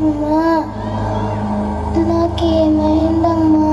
అమ్మా నాకేమైందమ్మా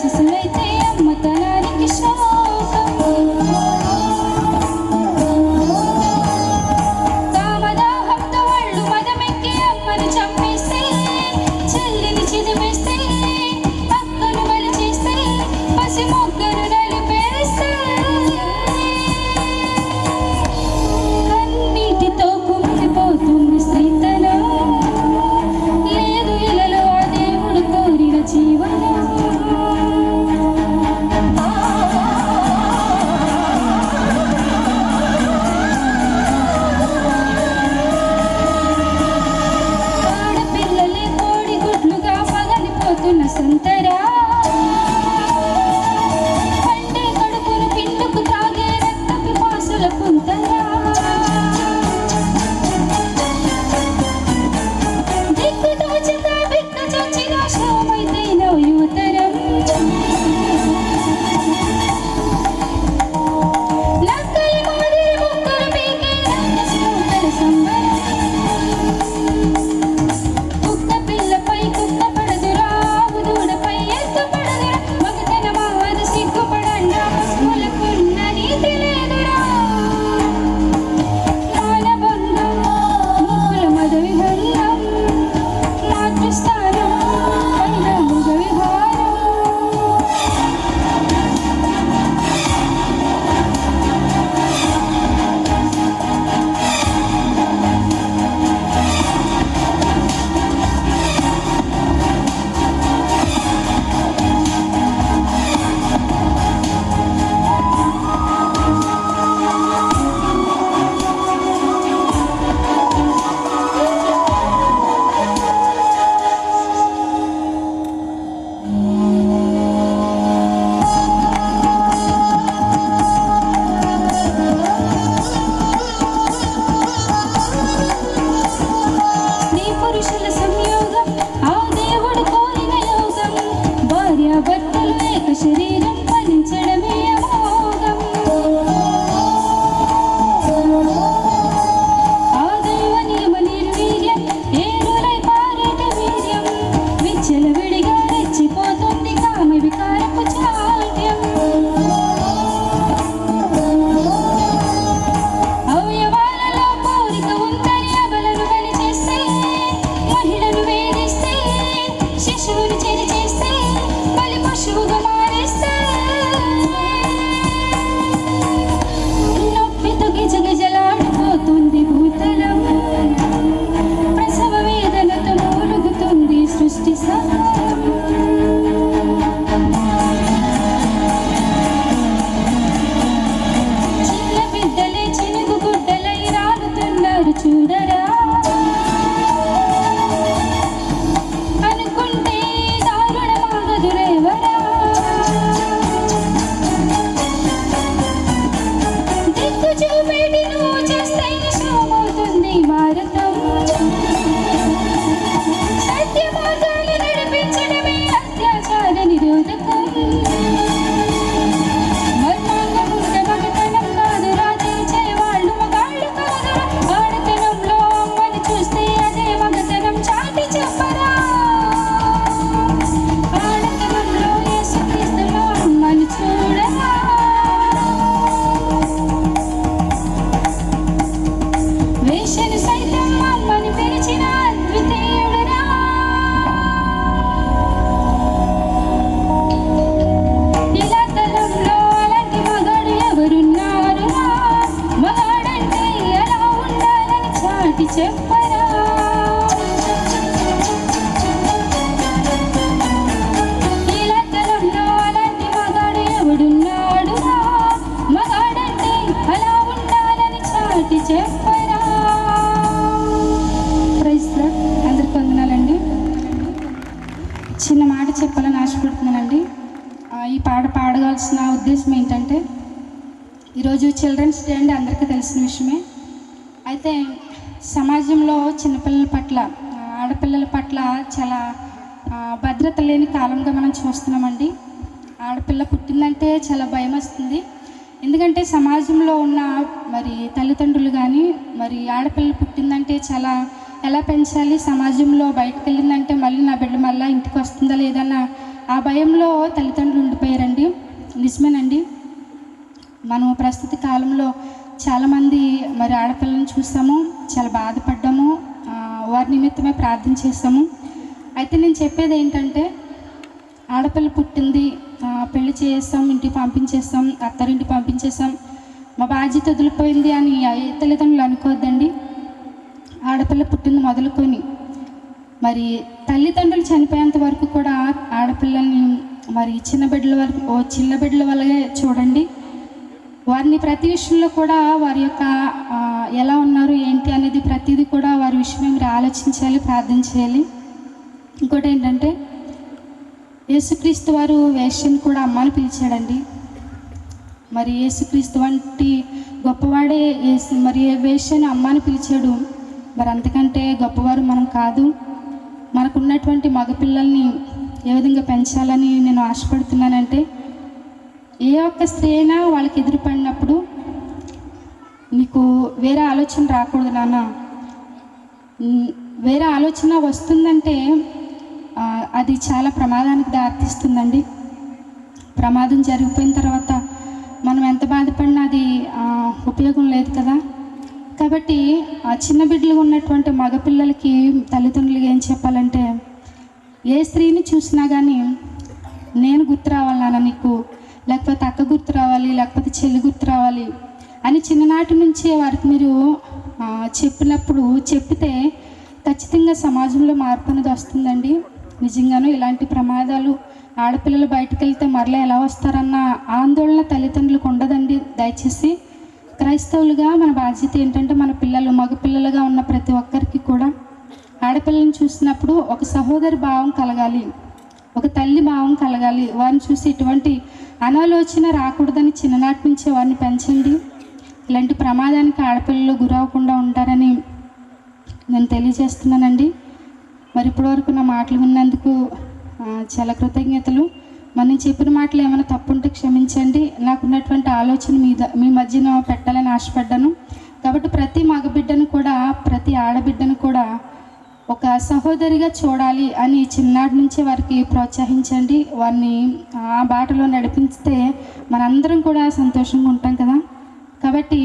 Just a lady, ఈరోజు చిల్డ్రన్స్ డే అండి అందరికీ తెలిసిన విషయమే. అయితే సమాజంలో చిన్నపిల్లల పట్ల ఆడపిల్లల పట్ల చాలా భద్రత లేని కాలంగా మనం చూస్తున్నామండి. ఆడపిల్ల పుట్టిందంటే చాలా భయం వస్తుంది. ఎందుకంటే సమాజంలో ఉన్న మరి తల్లిదండ్రులు కానీ మరి ఆడపిల్ల పుట్టిందంటే చాలా ఎలా పెంచాలి? సమాజంలో బయటకు వెళ్ళిందంటే మళ్ళీ నా బిడ్డ మళ్ళీ ఇంటికి వస్తుందా లేదన్న ఆ భయంలో తల్లిదండ్రులు ఉండిపోయారండి. నిజమేనండి. మనం ప్రస్తుత కాలంలో చాలామంది మరి ఆడపిల్లలను చూసాము చాలా బాధపడ్డాము వారి నిమిత్తమే ప్రార్థన చేసాము అయితే నేను చెప్పేది ఏంటంటే ఆడపిల్ల పుట్టింది పెళ్ళి చేస్తాం ఇంటికి పంపించేస్తాం అత్తారింటికి పంపించేస్తాం మా బాధ్యత వదిలిపోయింది అని ఏ తల్లిదండ్రులు అనుకోవద్దండి. ఆడపిల్ల పుట్టింది మొదలుకొని. మరి తల్లిదండ్రులు చనిపోయేంత వరకు కూడా ఆడపిల్లల్ని మరి చిన్న బిడ్డల వరకు ఓ చిన్న బిడ్డల వల్లే చూడండి. వారిని ప్రతి విషయంలో కూడా వారి యొక్క ఎలా ఉన్నారు ఏంటి అనేది ప్రతిదీ కూడా వారి విషయమే మీరు ఆలోచించాలి ప్రార్థన చేయాలి. ఇంకోటి ఏంటంటే యేసుక్రీస్తు వారు వేష్యను కూడా అమ్మని పిలిచాడండి. మరి యేసుక్రీస్తు వంటి గొప్పవాడే యేసు మరి వేష్యని అమ్మని పిలిచాడు? మరి అంతకంటే గొప్పవారు మనం కాదు. మనకున్నటువంటి మగపిల్లల్ని ఏ విధంగా పెంచాలని నేను ఆశపడుతున్నానంటే ఏ ఒక్క స్త్రీ అయినా వాళ్ళకి ఎదురుపడినప్పుడు నీకు వేరే ఆలోచన రాకూడదు నాన్న. వేరే ఆలోచన వస్తుందంటే అది చాలా ప్రమాదానికి దారితీస్తుందండి. ప్రమాదం జరిగిపోయిన తర్వాత మనం ఎంత బాధపడినా అది ఉపయోగం లేదు కదా. కాబట్టి ఆ చిన్న బిడ్డలు ఉన్నటువంటి మగపిల్లలకి తల్లిదండ్రులు ఏం చెప్పాలంటే ఏ స్త్రీని చూసినా కానీ నేను గుర్తు రావాలి నాన్న నీకు. లేకపోతే అక్క గుర్తు రావాలి లేకపోతే చెల్లి గుర్తు రావాలి అని చిన్ననాటి నుంచే వారికి మీరు చెప్పినప్పుడు చెప్తే ఖచ్చితంగా సమాజంలో మార్పు అనేది వస్తుందండి. నిజంగాను ఇలాంటి ప్రమాదాలు ఆడపిల్లలు బయటకు వెళ్తే మరలా ఎలా వస్తారన్న ఆందోళన తల్లిదండ్రులకు ఉండదండి. దయచేసి క్రైస్తవులుగా మన బాధ్యత ఏంటంటే మన పిల్లలు మగ పిల్లలుగా ఉన్న ప్రతి ఒక్కరికి కూడా ఆడపిల్లని చూసినప్పుడు ఒక సహోదరి భావం కలగాలి ఒక తల్లి భావం కలగాలి. వారిని చూసి ఇటువంటి అనాలోచన రాకూడదని చిన్ననాటి నుంచే వారిని పెంచండి? ఇలాంటి ప్రమాదానికి ఆడపిల్లలు గురవకుండా ఉంటారని నేను తెలియజేస్తున్నానండి. మరి ఇప్పటివరకు నా మాటలు విన్నందుకు చాలా కృతజ్ఞతలు. మనం చెప్పిన మాటలు ఏమైనా తప్పుంటే క్షమించండి. నాకున్నటువంటి ఆలోచన మీద మీ మధ్యన పెట్టాలని ఆశపడ్డాను. కాబట్టి ప్రతి మగబిడ్డను కూడా ప్రతి ఆడబిడ్డను కూడా ఒక సహోదరిగా చూడాలి అని చిన్నాటి నుంచి వారికి ప్రోత్సహించండి. వారిని ఆ బాటలో నడిపిస్తే మనందరం కూడా సంతోషంగా ఉంటాం కదా. కాబట్టి